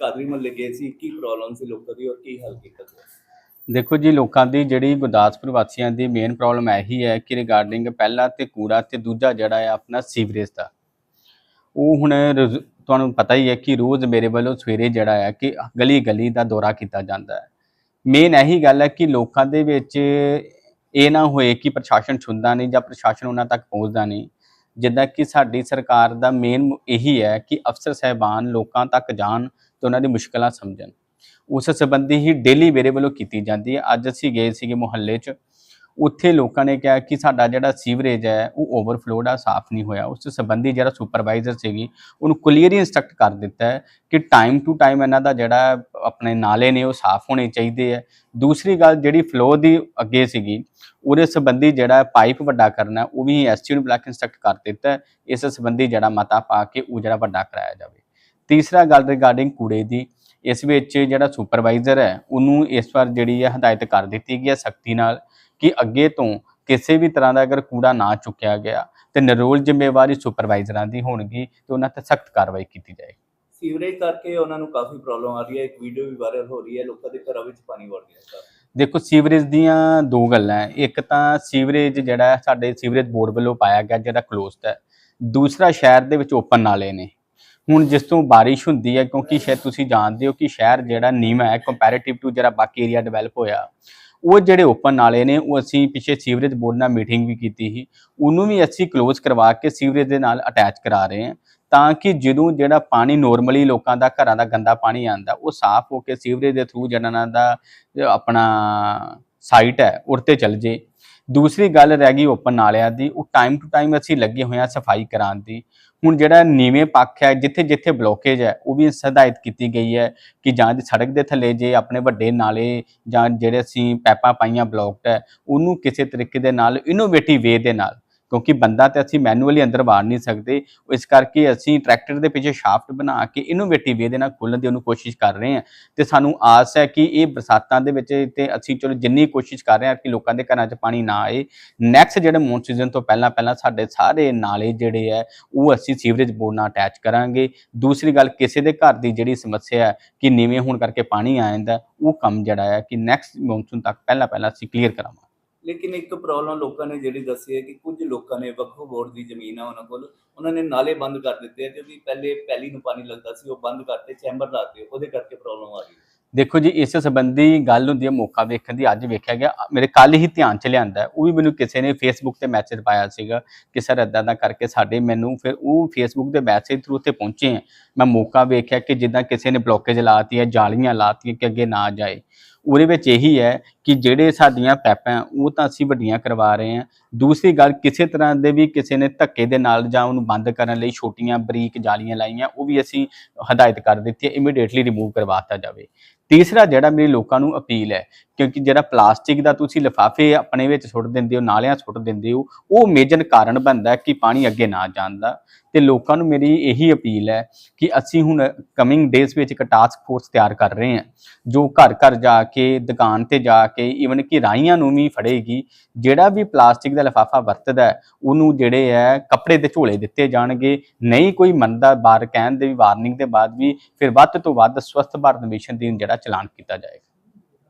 ਕਾਦਰੀ ਮਹੱਲੇ ਗਏ ਸੀ, ਕੀ ਪ੍ਰੋਬਲਮ ਸੀ ਲੋਕਾਂ ਦੀ ਔਰ ਕੀ ਹੱਲ ਕੀਤਾ ਗਿਆ? ਦੇਖੋ ਜੀ, ਲੋਕਾਂ ਦੀ ਜਿਹੜੀ ਗੁਰਦਾਸਪੁਰ ਵਾਸੀਆਂ ਦੀ ਮੇਨ ਪ੍ਰੋਬਲਮ ਇਹੀ ਹੈ ਕਿ ਰਿਗਾਰਡਿੰਗ ਪਹਿਲਾ ਤੇ ਕੂੜਾ ਤੇ ਦੂਜਾ ਜਿਹੜਾ ਹੈ ਆਪਣਾ ਸੀਵਰੇਜ ਦਾ। ਉਹ ਹੁਣ ਤੁਹਾਨੂੰ ਪਤਾ ਹੀ ਹੈ ਕਿ ਰੋਜ਼ ਮੇਰੇ ਵੱਲੋਂ ਸਵੇਰੇ ਜਿਹੜਾ ਹੈ ਕਿ ਗਲੀ ਗਲੀ ਦਾ ਦੌਰਾ ਕੀਤਾ ਜਾਂਦਾ ਹੈ। ਮੇਨ ਇਹੀ ਗੱਲ ਹੈ ਕਿ ਲੋਕਾਂ ਦੇ ਵਿੱਚ ਇਹ ਨਾ ਹੋਏ ਕਿ ਪ੍ਰਸ਼ਾਸਨ ਸੁਣਦਾ ਨਹੀਂ ਜਾਂ ਪ੍ਰਸ਼ਾਸਨ ਉਹਨਾਂ ਤੱਕ ਪਹੁੰਚਦਾ ਨਹੀਂ। ਜਿੱਦਾਂ ਕਿ ਸਾਡੀ ਸਰਕਾਰ ਦਾ ਮੇਨ ਇਹੀ ਹੈ ਕਿ ਅਫਸਰ, ਸਹਿਬਾਨ ਲੋਕਾਂ ਤੱਕ ਜਾਣ ਤੇ ਉਹਨਾਂ ਦੀ ਮੁਸ਼ਕਲਾਂ ਸਮਝਣ। ਉਸ ਸੰਬੰਧੀ ਹੀ ਡੇਲੀ ਮੇਰੇ ਵੱਲੋਂ ਕੀਤੀ ਜਾਂਦੀ ਹੈ। ਅੱਜ ਅਸੀਂ ਗਏ ਸੀਗੇ ਮੁਹੱਲੇ 'ਚ। ਉੱਥੇ ਲੋਕਾਂ ਨੇ ਕਿਹਾ ਕਿ ਸਾਡਾ ਜਿਹੜਾ ਸੀਵਰੇਜ ਹੈ, ਉਹ ਓਵਰਫਲੋਡ ਆ, ਸਾਫ਼ ਨਹੀਂ ਹੋਇਆ। ਉਸ ਸੰਬੰਧੀ ਜਿਹੜਾ ਸੁਪਰਵਾਈਜ਼ਰ ਸੀਗੀ, ਉਹਨੂੰ ਕਲੀਅਰਲੀ ਇਨਸਟਰਕਟ ਕਰ ਦਿੱਤਾ ਹੈ ਕਿ ਟਾਈਮ ਟੂ ਟਾਈਮ ਇਹਨਾਂ ਦਾ ਜਿਹੜਾ ਆਪਣੇ ਨਾਲੇ ਨੇ, ਉਹ ਸਾਫ਼ ਹੋਣੇ ਚਾਹੀਦੇ ਹੈ। ਦੂਸਰੀ ਗੱਲ ਜਿਹੜੀ ਫਲੋ ਦੀ ਅੱਗੇ ਸੀਗੀ, ਉਹਦੇ ਸੰਬੰਧੀ ਜਿਹੜਾ ਪਾਈਪ ਵੱਡਾ ਕਰਨਾ, ਉਹ ਵੀ ਐਸਟੀ ਨੂੰ ਬਲੈਕ ਇਨਸਟਰਕਟ ਕਰ ਦਿੱਤਾ ਇਸ ਸੰਬੰਧੀ ਜਿਹੜਾ ਮਤਾ ਪਾ ਕੇ ਉਹ ਜਿਹੜਾ ਵੱਡਾ ਕਰਾਇਆ ਜਾਵੇ। ਤੀਸਰਾ ਗੱਲ ਰਿਗਾਰਡਿੰਗ ਕੂੜੇ ਦੀ ਇਸ ਵਿੱਚ ਜਿਹੜਾ ਸੁਪਰਵਾਈਜ਼ਰ ਹੈ ਉਹਨੂੰ ਇਸ ਵਾਰ ਜਿਹੜੀ ਹੈ ਹਦਾਇਤ ਕਰ ਦਿੱਤੀ ਗਈ ਹੈ ਸਖਤੀ ਨਾਲ ਕਿ ਅੱਗੇ ਤੋਂ ਕਿਸੇ ਵੀ ਤਰ੍ਹਾਂ ਦਾ ਅਗਰ ਕੂੜਾ ਨਾ ਚੁੱਕਿਆ ਗਿਆ ਤੇ ਨਿਰੋਲ ਜ਼ਿੰਮੇਵਾਰੀ ਸੁਪਰਵਾਈਜ਼ਰਾਂ ਦੀ ਹੋਣਗੀ ਤੇ ਉਹਨਾਂ ਤੇ ਸਖਤ ਕਾਰਵਾਈ ਕੀਤੀ ਜਾਏਗੀ। ਸੀਵਰੇਜ ਕਰਕੇ ਉਹਨਾਂ ਨੂੰ ਕਾਫੀ ਪ੍ਰੋਬਲਮ ਆ ਰਹੀ ਹੈ ਇੱਕ ਵੀਡੀਓ ਵੀ ਵਾਇਰਲ ਹੋ ਰਹੀ ਹੈ ਲੋਕਾਂ ਦੇ ਘਰਾਂ ਵਿੱਚ ਪਾਣੀ ਵੜ ਗਿਆ ਸਰ ਦੇਖੋ ਸੀਵਰੇਜ ਦੀਆਂ ਦੋ ਗੱਲਾਂ ਹੈ। ਇੱਕ ਤਾਂ ਸੀਵਰੇਜ ਜਿਹੜਾ ਹੈ ਸਾਡੇ ਸੀਵਰੇਜ ਬੋਰਡ ਵੱਲੋਂ ਪਾਇਆ ਗਿਆ ਜਿਹੜਾ ਕਲੋਜ਼ਡ ਹੈ। ਦੂਸਰਾ ਸ਼ਹਿਰ ਦੇ ਵਿੱਚ ਓਪਨ ਨਾਲੇ ਨੇ। ਹੁਣ ਜਿਸ ਤੋਂ ਬਾਰਿਸ਼ ਹੁੰਦੀ ਹੈ, ਕਿਉਂਕਿ ਸ਼ਾਇਦ ਤੁਸੀਂ ਜਾਣਦੇ ਹੋ ਕਿ ਸ਼ਹਿਰ ਜਿਹੜਾ ਨੀਵਾਂ ਹੈ ਕੰਪੈਰੀਟਿਵ ਟੂ ਜਿਹੜਾ ਬਾਕੀ ਏਰੀਆ ਡਿਵੈਲਪ ਹੋਇਆ, ਉਹ ਜਿਹੜੇ ਓਪਨ ਨਾਲੇ ਨੇ, ਉਹ ਅਸੀਂ ਪਿੱਛੇ ਸੀਵਰੇਜ ਬੋਰਡ ਨਾਲ ਮੀਟਿੰਗ ਵੀ ਕੀਤੀ ਸੀ। ਉਹਨੂੰ ਵੀ ਅਸੀਂ ਕਲੋਜ਼ ਕਰਵਾ ਕੇ ਸੀਵਰੇਜ ਦੇ ਨਾਲ ਅਟੈਚ ਕਰਾ ਰਹੇ ਹਾਂ, ਤਾਂ ਕਿ ਜਦੋਂ ਜਿਹੜਾ ਪਾਣੀ ਨੋਰਮਲੀ ਲੋਕਾਂ ਦਾ ਘਰਾਂ ਦਾ ਗੰਦਾ ਪਾਣੀ ਆਂਦਾ ਉਹ ਸਾਫ਼ ਹੋ ਕੇ ਸੀਵਰੇਜ ਦੇ ਥਰੂ ਜਿਹੜਾ ਇਹਨਾਂ ਦਾ, ਆਪਣਾ ਸਾਈਟ ਹੈ ਉਰ ਤੇ ਚੱਲ ਜੇ। ਦੂਸਰੀ ਗੱਲ ਰਹਿ ਗਈ ਓਪਨ ਨਾਲਿਆਂ ਦੀ, ਉਹ ਟਾਈਮ ਟੂ ਟਾਈਮ ਅਸੀਂ ਲੱਗੇ ਹੋਏ ਹਾਂ ਸਫ਼ਾਈ ਕਰਾਉਣ ਦੀ। ਹੁਣ ਜਿਹੜਾ ਨੀਵੇਂ ਪੱਖ ਹੈ, ਜਿੱਥੇ ਜਿੱਥੇ ਬਲੋਕੇਜ ਹੈ, ਉਹ ਵੀ ਹਦਾਇਤ ਕੀਤੀ ਗਈ ਹੈ ਕਿ ਜਾਂ ਦੀ ਸੜਕ ਦੇ ਥੱਲੇ ਜੇ ਆਪਣੇ ਵੱਡੇ ਨਾਲੇ ਜਾਂ ਜਿਹੜੇ ਅਸੀਂ ਪੈਪਾਂ ਪਾਈਆਂ ਬਲੌਕਡ ਹੈ, ਉਹਨੂੰ ਕਿਸੇ ਤਰੀਕੇ ਦੇ ਨਾਲ ਇਨੋਵੇਟਿਵ ਵੇ ਦੇ ਨਾਲ ਕਿਉਂਕਿ ਬੰਦਾ ਤੇ ਅਸੀਂ ਮੈਨੂਅਲੀ ਅੰਦਰ ਵਾੜ ਨਹੀਂ ਸਕਦੇ ਇਸ ਕਰਕੇ ਅਸੀਂ ਟਰੈਕਟਰ ਦੇ ਪਿੱਛੇ ਸ਼ਾਫਟ ਬਣਾ ਕੇ ਇਨੋਵੇਟਿਵ ਵੇ ਦੇ ਨਾਲ ਖੋਲ੍ਹਣ ਦੀ ਉਹਨੂੰ ਕੋਸ਼ਿਸ਼ ਕਰ ਰਹੇ ਹਾਂ। ਤੇ ਸਾਨੂੰ ਆਸ ਹੈ ਕਿ ਇਹ ਬਰਸਾਤਾਂ ਦੇ ਵਿੱਚ ਤੇ ਅਸੀਂ ਚਲੋ ਜਿੰਨੀ ਕੋਸ਼ਿਸ਼ ਕਰ ਰਹੇ ਹਾਂ ਕਿ ਲੋਕਾਂ ਦੇ ਘਰਾਂ 'ਚ ਪਾਣੀ ਨਾ ਆਏ। ਨੈਕਸਟ ਜਿਹੜੇ ਮੌਨ ਸੀਜ਼ਨ ਤੋਂ ਪਹਿਲਾਂ ਪਹਿਲਾਂ ਸਾਡੇ ਸਾਰੇ ਨਾਲੇ ਜਿਹੜੇ ਹੈ, ਉਹ ਅਸੀਂ ਸੀਵਰੇਜ ਬੋਰਡ ਨਾਲ ਅਟੈਚ ਕਰਾਂਗੇ। ਦੂਸਰੀ ਗੱਲ, ਕਿਸੇ ਦੇ ਘਰ ਦੀ ਜਿਹੜੀ ਸਮੱਸਿਆ ਹੈ ਕਿ ਨੀਵੇਂ ਹੋਣ ਕਰਕੇ ਪਾਣੀ ਆ ਜਾਂਦਾ, ਉਹ ਕੰਮ ਜਿਹੜਾ ਹੈ ਕਿ ਨੈਕਸਟ ਮੌਨਸੂਨ ਤੱਕ ਪਹਿਲਾਂ ਪਹਿਲਾਂ ਅਸੀਂ ਕਲੀਅਰ ਕਰਾਵਾਂਗੇ। ਲੇਕਿਨ ਇੱਕ ਪ੍ਰੋਬਲਮ ਲੋਕਾਂ ਨੇ ਜਿਹੜੀ ਦੱਸੀ ਹੈ ਕਿ ਕੁਝ ਲੋਕਾਂ ਨੇ ਵਕਫ ਬੋਰਡ ਦੀ ਜ਼ਮੀਨ ਆ ਉਹਨਾਂ ਕੋਲ, ਉਹਨਾਂ ਨੇ ਨਾਲੇ ਬੰਦ ਕਰ ਦਿੱਤੇ ਆ ਕਿਉਂਕਿ ਪਹਿਲੇ ਪਹਿਲੀ ਨੂੰ ਪਾਣੀ ਲੱਗਦਾ ਸੀ ਉਹ ਬੰਦ ਕਰਤੇ ਚੈਂਬਰ ਲਾਤੇ ਉਹਦੇ ਕਰਕੇ ਪ੍ਰੋਬਲਮ ਆ ਰਹੀ ਹੈ। ਦੇਖੋ ਜੀ, ਇਸ ਸੰਬੰਧੀ ਗੱਲ ਹੁੰਦੀ ਹੈ ਮੌਕਾ ਵੇਖਣ ਦੀ, ਅੱਜ ਵੇਖਿਆ ਗਿਆ ਮੇਰੇ ਕੱਲ ਹੀ ਧਿਆਨ ਚ ਲਿਆਂਦਾ ਉਹ ਵੀ ਮੈਨੂੰ ਕਿਸੇ ਨੇ ਫੇਸਬੁੱਕ ਤੇ ਮੈਸੇਜ ਪਾਇਆ ਸੀਗਾ ਕਿ ਸਰ ਏਦਾਂ ਦਾ ਕਰਕੇ ਸਾਡੇ ਮੈਨੂੰ ਫਿਰ ਉਹ ਫੇਸਬੁੱਕ ਦੇ ਮੈਸੇਜ ਥਰੂ ਉੱਤੇ ਪਹੁੰਚੇ ਆ। ਮੈਂ ਮੌਕਾ ਵੇਖਿਆ ਕਿ ਜਿੱਦਾਂ ਕਿਸੇ ਨੇ ਬਲੋਕੇਜ ਲਾਤੀ ਹੈ, ਜਾਲੀਆਂ ਲਾਤੀਆਂ ਕਿ ਅੱਗੇ ਨਾ ਜਾਏ। ਉਹਦੇ ਵਿੱਚ ਇਹੀ ਹੈ ਕਿ ਜਿਹੜੇ ਸਾਡੀਆਂ ਪੈਪਾਂ ਉਹ ਤਾਂ ਅਸੀਂ ਵੱਡੀਆਂ ਕਰਵਾ ਰਹੇ ਹਾਂ। ਦੂਸਰੀ ਗੱਲ, ਕਿਸੇ ਤਰ੍ਹਾਂ ਦੇ ਵੀ ਕਿਸੇ ਨੇ ਧੱਕੇ ਦੇ ਨਾਲ ਜਾਂ ਉਹਨੂੰ ਬੰਦ ਕਰਨ ਲਈ ਛੋਟੀਆਂ ਬਰੀਕ ਜਾਲੀਆਂ ਲਾਈਆਂ, ਉਹ ਵੀ ਅਸੀਂ ਹਦਾਇਤ ਕਰ ਦਿੱਤੀ ਹੈ ਇਮੀਡੀਏਟਲੀ ਰਿਮੂਵ ਕਰਵਾਤਾ ਜਾਵੇ। ਤੀਸਰਾ ਜਿਹੜਾ ਮੇਰੀ ਲੋਕਾਂ ਨੂੰ ਅਪੀਲ ਹੈ, ਕਿਉਂਕਿ ਜਿਹੜਾ ਪਲਾਸਟਿਕ ਦਾ ਤੁਸੀਂ ਲਿਫਾਫੇ ਆਪਣੇ ਵਿੱਚ ਸੁੱਟ ਦਿੰਦੇ ਹੋ, ਨਾਲਿਆਂ ਸੁੱਟ ਦਿੰਦੇ ਹੋ, ਉਹ ਮੇਜਰ ਕਾਰਨ ਬਣਦਾ ਕਿ ਪਾਣੀ ਅੱਗੇ ਨਾ ਜਾਂਦਾ ਤੇ ਲੋਕਾਂ ਨੂੰ ਮੇਰੀ ਇਹੀ ਅਪੀਲ ਹੈ ਕਿ ਅਸੀਂ ਹੁਣ ਕਮਿੰਗ ਡੇਜ਼ ਵਿੱਚ ਇੱਕ ਟਾਸਕ ਫੋਰਸ ਤਿਆਰ ਕਰ ਰਹੇ ਹਾਂ, ਜੋ ਘਰ ਘਰ ਜਾ ਕੇ, ਦੁਕਾਨ ਤੇ ਜਾ ਕੇ ਈਵਨ ਕਿ ਰਾਈਆਂ ਨੂੰ ਵੀ ਫੜੇਗੀ, ਜਿਹੜਾ ਵੀ ਪਲਾਸਟਿਕ ਦਾ ਲਿਫਾਫਾ ਵਰਤਦਾ ਉਹਨੂੰ ਜਿਹੜੇ ਹੈ ਕੱਪੜੇ ਦੇ ਝੋਲੇ ਦਿੱਤੇ ਜਾਣਗੇ, ਨਹੀਂ ਕੋਈ ਮੰਨਦਾ ਬਾਰ ਕਹਿਣ ਦੇ ਵੀ ਵਾਰਨਿੰਗ ਦੇ ਬਾਅਦ ਵੀ, ਫਿਰ ਵੱਧ ਤੋਂ ਵੱਧ ਸਵਸਥ ਭਾਰਤ ਮਿਸ਼ਨ ਦੀ ਜਿਹੜਾ ਚਲਾਨ ਕੀਤਾ ਜਾਏਗਾ।